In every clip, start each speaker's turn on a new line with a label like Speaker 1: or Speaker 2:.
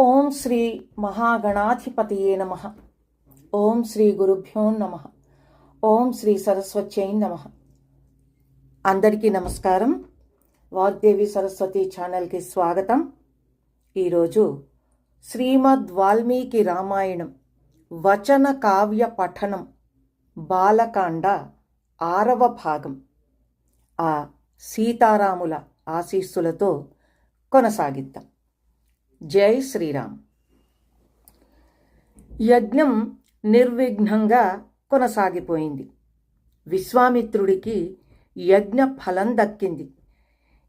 Speaker 1: ఓం శ్రీ మహాగణాధిపతియే నమ. ఓం శ్రీ గురుభ్యో నమ. ఓం శ్రీ సరస్వత్యై నమ. అందరికీ నమస్కారం. వాగ్దేవి సరస్వతి ఛానల్కి స్వాగతం. ఈరోజు శ్రీమద్ వాల్మీకి రామాయణం వచన కావ్య పఠనం బాలకాండ ఆరవ భాగం. ఆ సీతారాముల ఆశీస్సులతో కొనసాగిద్దాం. జై శ్రీరామ్. యజ్ఞం నిర్విఘ్నంగా కొనసాగిపోయింది. విశ్వామిత్రుడికి యజ్ఞ ఫలం దక్కింది.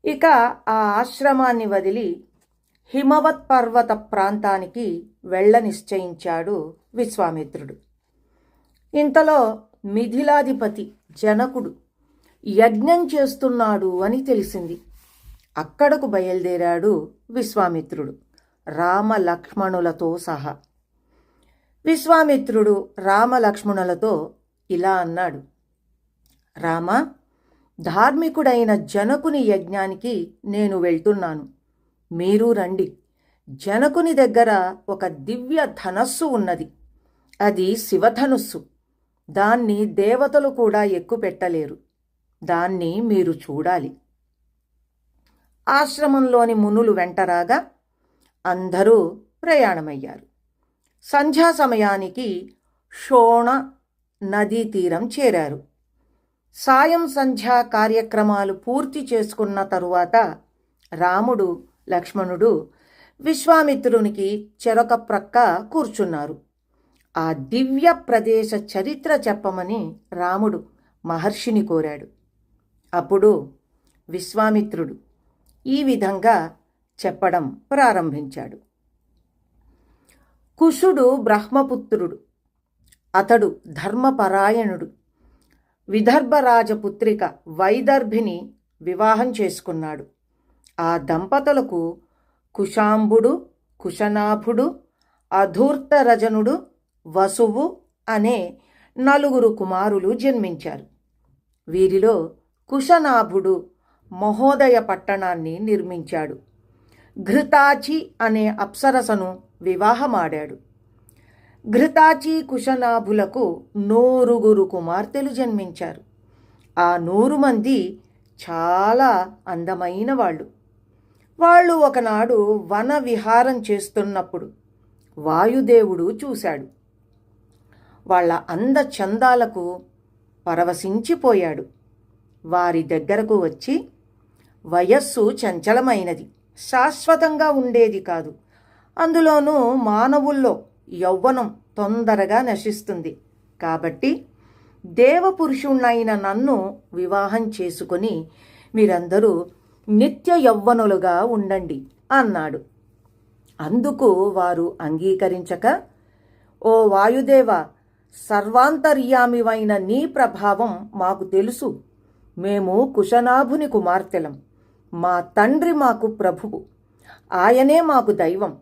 Speaker 1: ఇక ఆ ఆశ్రమాన్ని వదిలి హిమవత్ పర్వత ప్రాంతానికి వెళ్ళ నిశ్చయించాడు విశ్వామిత్రుడు. ఇంతలో మిథిలాధిపతి జనకుడు యజ్ఞం చేస్తున్నాడు అని తెలిసింది. అక్కడకు బయలుదేరాడు విశ్వామిత్రుడు. రామ లక్ష్మణులతో సహా. విశ్వామిత్రుడు రామ లక్ష్మణులతో ఇలా అన్నాడు. రామ ధార్మికుడైన జనకుని యజ్ఞానికి నేను వెళ్తున్నాను. మీరు రండి. జనకుని దగ్గర ఒక దివ్య ధనస్సు ఉన్నది. అది శివధనుస్సు. దాన్ని దేవతలు కూడా ఎక్కుపెట్టలేరు. దాన్ని మీరు చూడాలి. ఆశ్రమంలోని మునులు వెంటరాగా అందరూ ప్రయాణమయ్యారు. సంధ్యా సమయానికి షోణ నదీ తీరం చేరారు. సాయం సంధ్యా కార్యక్రమాలు పూర్తి చేసుకున్న తరువాత రాముడు లక్ష్మణుడు విశ్వామిత్రునికి చెరొక ప్రక్క కూర్చున్నారు. ఆ దివ్య ప్రదేశ చరిత్ర చెప్పమని రాముడు మహర్షిని కోరాడు. అప్పుడు విశ్వామిత్రుడు ఈ విధంగా చెప్పడం ప్రారంభించాడు. కుశుడు బ్రహ్మపుత్రుడు. అతడు ధర్మపరాయణుడు. విదర్భరాజపుత్రిక వైదర్భిని వివాహం చేసుకున్నాడు. ఆ దంపతులకు కుశాంబుడు కుశనాభుడు అధూర్తరజనుడు వసువు అనే నలుగురు కుమారులు జన్మించారు. వీరిలో కుశనాభుడు మహోదయ పట్టణాన్ని నిర్మించాడు. ఘృతాచి అనే అప్సరసను వివాహమాడాడు. ఘృతాచి కుశనాభులకు నూరుగురు కుమార్తెలు జన్మించారు. ఆ నూరు మంది చాలా అందమైన వాళ్ళు. వాళ్ళు ఒకనాడు వన విహారం చేస్తున్నప్పుడు వాయుదేవుడు చూశాడు. వాళ్ళ అంద చందాలకు పరవశించిపోయాడు. వారి దగ్గరకు వచ్చి వయస్సు చంచలమైనది. శాశ్వతంగా ఉండేది కాదు. అందులోనూ మానవుల్లో యౌవనం తొందరగా నశిస్తుంది. కాబట్టి దేవపురుషుణ్ణైన నన్ను వివాహం చేసుకొని మీరందరూ నిత్య యౌవనులుగా ఉండండి అన్నాడు. అందుకు వారు అంగీకరించక ఓ వాయుదేవ సర్వాంతర్యామివైన నీ ప్రభావం మాకు తెలుసు. మేము కుశనాభుని కుమార్తెలం. మా తండ్రి మాకు ప్రభువు. ఆయనే మాకు దైవం.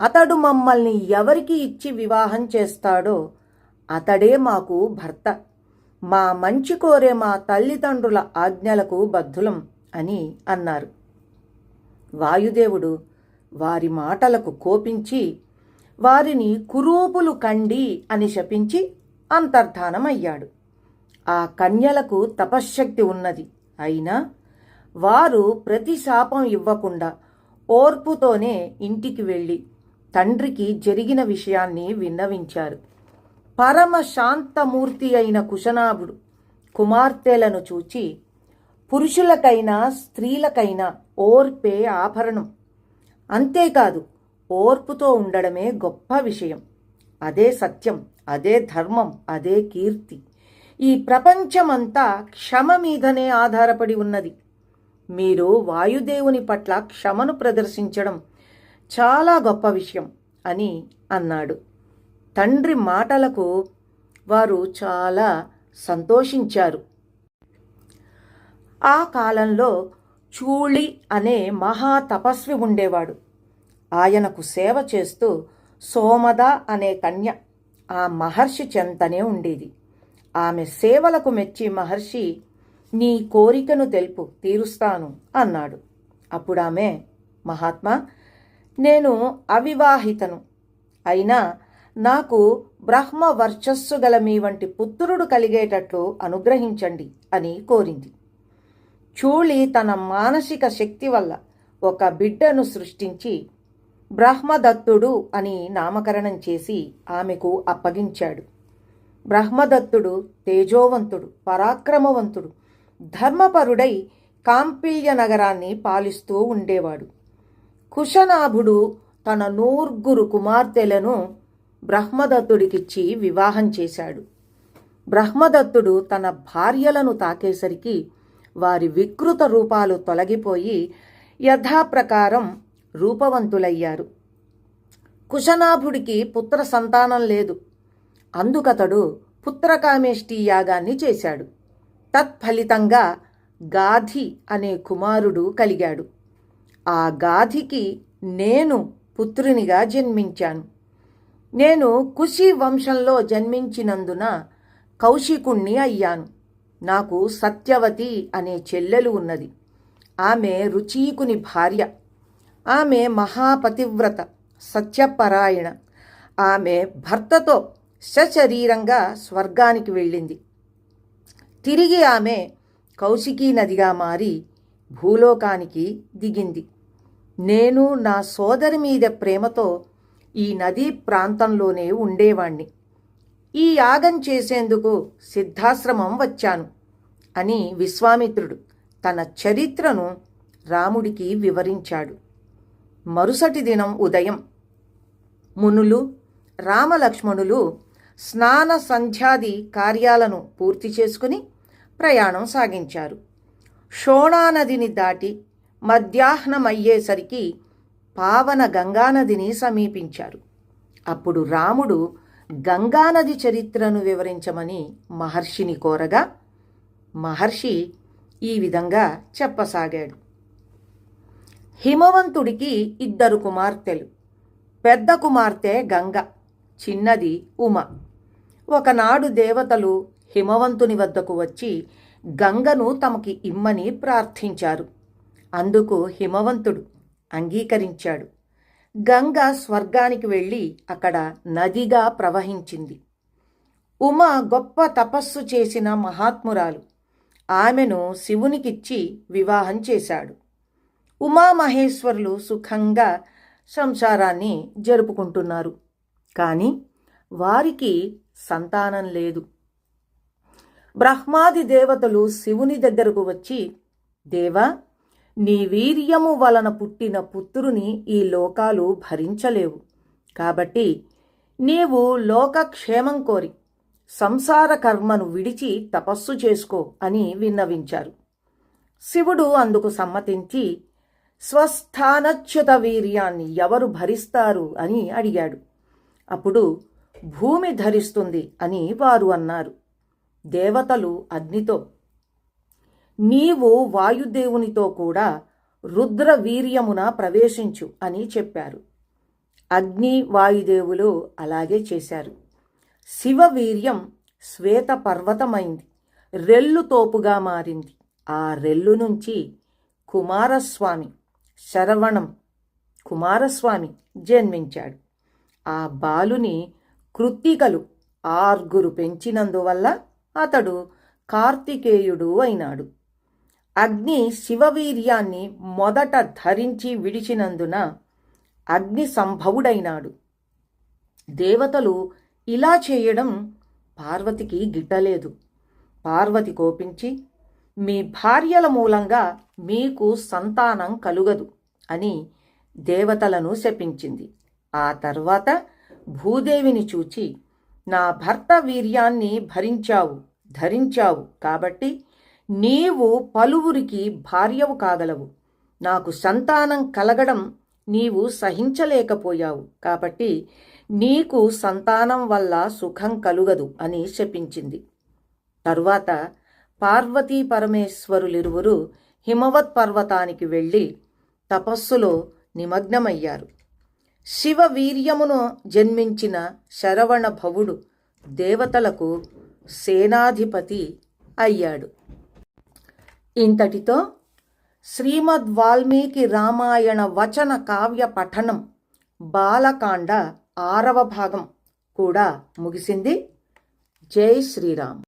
Speaker 1: అతడు మమ్మల్ని ఎవరికి ఇచ్చి వివాహం చేస్తాడో అతడే మాకు భర్త. మా మంచి కోరే మా తల్లిదండ్రుల ఆజ్ఞలకు బద్ధులం అని అన్నారు. వాయుదేవుడు వారి మాటలకు కోపించి వారిని కురూపులు కండి అని శపించి అంతర్ధానమయ్యాడు. ఆ కన్యలకు తపశ్శక్తి ఉన్నది. అయినా వారు ప్రతి శాపం ఇవ్వకుండా ఓర్పుతోనే ఇంటికి వెళ్ళి తండ్రికి జరిగిన విషయాన్ని విన్నవించారు. పరమ శాంతమూర్తి అయిన కుశనాభుడు కుమార్తెలను చూచి పురుషులకైనా స్త్రీలకైనా ఓర్పే ఆభరణం. అంతేకాదు ఓర్పుతో ఉండడమే గొప్ప విషయం. అదే సత్యం అదే ధర్మం అదే కీర్తి. ఈ ప్రపంచమంతా క్షమ మీదనే ఆధారపడి ఉన్నది. మీరు వాయుదేవుని పట్ల క్షమను ప్రదర్శించడం చాలా గొప్ప విషయం అని అన్నాడు. తండ్రి మాటలకు వారు చాలా సంతోషించారు. ఆ కాలంలో చూళి అనే మహా తపస్వి ఉండేవాడు. ఆయనకు సేవ చేస్తూ సోమద అనే కన్య ఆ మహర్షి చెంతనే ఉండేది. ఆమె సేవలకు మెచ్చి మహర్షి నీ కోరికను తెలుపు తీరుస్తాను అన్నాడు. అప్పుడామె మహాత్మా నేను అవివాహితను. అయినా నాకు బ్రహ్మ వర్చస్సు గల మీ వంటి పుత్రుడు కలిగేటట్లు అనుగ్రహించండి అని కోరింది. చూళి తన మానసిక శక్తి వల్ల ఒక బిడ్డను సృష్టించి బ్రహ్మదత్తుడు అని నామకరణం చేసి ఆమెకు అప్పగించాడు. బ్రహ్మదత్తుడు తేజోవంతుడు పరాక్రమవంతుడు ధర్మపరుడై కాంపిల్య నగరాన్ని పాలిస్తూ ఉండేవాడు. కుశనాభుడు తన నూర్గురు కుమార్తెలను బ్రహ్మదత్తుడికిచ్చి వివాహం చేశాడు. బ్రహ్మదత్తుడు తన భార్యలను తాకేసరికి వారి వికృత రూపాలు తొలగిపోయి యథాప్రకారం రూపవంతులయ్యారు. కుశనాభుడికి పుత్ర సంతానం లేదు. అందుకతడు పుత్రకామేష్టి యాగాన్ని చేశాడు. తత్ఫలితంగా గాధి అనే కుమారుడు కలిగాడు. ఆ గాధికి నేను పుత్రునిగా జన్మించాను. నేను కుషి వంశంలో జన్మించినందున కౌశికుణ్ణి అయ్యాను. నాకు సత్యవతి అనే చెల్లెలు ఉన్నది. ఆమె రుచీకుని భార్య. ఆమె మహాపతివ్రత సత్యపరాయణ. ఆమె భర్తతో సశరీరంగా స్వర్గానికి వెళ్ళింది. తిరిగి ఆమె కౌశికీ నదిగా మారి భూలోకానికి దిగింది. నేను నా సోదరి మీద ప్రేమతో ఈ నదీ ప్రాంతంలోనే ఉండేవాణ్ణి. ఈ యాగం చేసేందుకు సిద్ధాశ్రమం వచ్చాను అని విశ్వామిత్రుడు తన చరిత్రను రాముడికి వివరించాడు. మరుసటి దినం ఉదయం మునులు రామలక్ష్మణులు స్నాన సంధ్యాది కార్యాలను పూర్తి చేసుకుని ప్రయాణం సాగించారు. షోణానదిని దాటి మధ్యాహ్నమయ్యేసరికి పావన గంగానదిని సమీపించారు. అప్పుడు రాముడు గంగానది చరిత్రను వివరించమని మహర్షిని కోరగా మహర్షి ఈ విధంగా చెప్పసాగాడు. హిమవంతుడికి ఇద్దరు కుమార్తెలు. పెద్ద కుమార్తె గంగ చిన్నది ఉమ. ఒకనాడు దేవతలు హిమవంతుని వద్దకు వచ్చి గంగను తమకి ఇమ్మని ప్రార్థించారు. అందుకు హిమవంతుడు అంగీకరించాడు. గంగ స్వర్గానికి వెళ్ళి అక్కడ నదిగా ప్రవహించింది. ఉమ గొప్ప తపస్సు చేసిన మహాత్మురాలు ఆమెను శివునికిచ్చి వివాహం చేశాడు. ఉమామహేశ్వరులు సుఖంగా సంసారాన్ని జరుపుకుంటున్నారు. కానీ వారికి సంతానం లేదు. బ్రహ్మాది దేవతలు శివుని దగ్గరకు వచ్చి దేవా నీ వీర్యము వలన పుట్టిన పుత్రుని ఈ లోకాలు భరించలేవు. కాబట్టి నీవు లోకక్షేమం కోరి సంసార కర్మను విడిచి తపస్సు చేసుకో అని విన్నవించారు. శివుడు అందుకు సమ్మతించి స్వస్థానచ్యుత వీర్యాన్ని ఎవరు భరిస్తారు? అని అడిగాడు. అప్పుడు భూమి ధరిస్తుంది అని వారు అన్నారు. దేవతలు అగ్నితో. నీవు వాయుదేవునితో కూడా రుద్ర వీర్యమున ప్రవేశించు అని చెప్పారు. అగ్ని వాయుదేవులు అలాగే చేశారు. శివ వీర్యం శ్వేత పర్వతమైంది. రెల్లు తోపుగా మారింది. ఆ రెల్లు నుంచి కుమారస్వామి శరవణం కుమారస్వామి జన్మించాడు. ఆ బాలుని కృత్తికలు ఆర్గురు పెంచినందువల్ల అతడు కార్తికేయుడు అయినాడు. అగ్ని శివవీర్యాన్ని మొదట ధరించి విడిచినందున అగ్ని సంభవుడైనాడు. దేవతలు ఇలా చేయడం పార్వతికి గిట్టలేదు. పార్వతి కోపించి మీ భార్యల మూలంగా మీకు సంతానం కలుగదు అని దేవతలను శపించింది. ఆ తర్వాత భూదేవిని చూచి నా భర్త వీర్యాన్ని భరించావు ధరించావు కాబట్టి నీవు పలువురికి భార్యవు కాగలవు. నాకు సంతానం కలగడం నీవు సహించలేకపోయావు కాబట్టి నీకు సంతానం వల్ల సుఖం కలుగదు అని శపించింది తరువాత పార్వతీ పరమేశ్వరులిరువురు హిమవత్ పర్వతానికి వెళ్ళి తపస్సులో నిమగ్నమయ్యారు. శివ వీర్యమును జన్మించిన శరవణ భవుడు దేవతలకు సేనాధిపతి అయ్యాడు. ఇంతటితో శ్రీమద్ వాల్మీకి రామాయణ వచన కావ్య పఠనం బాలకాండ ఆరవ భాగం కూడా ముగిసింది. జై శ్రీరామ్.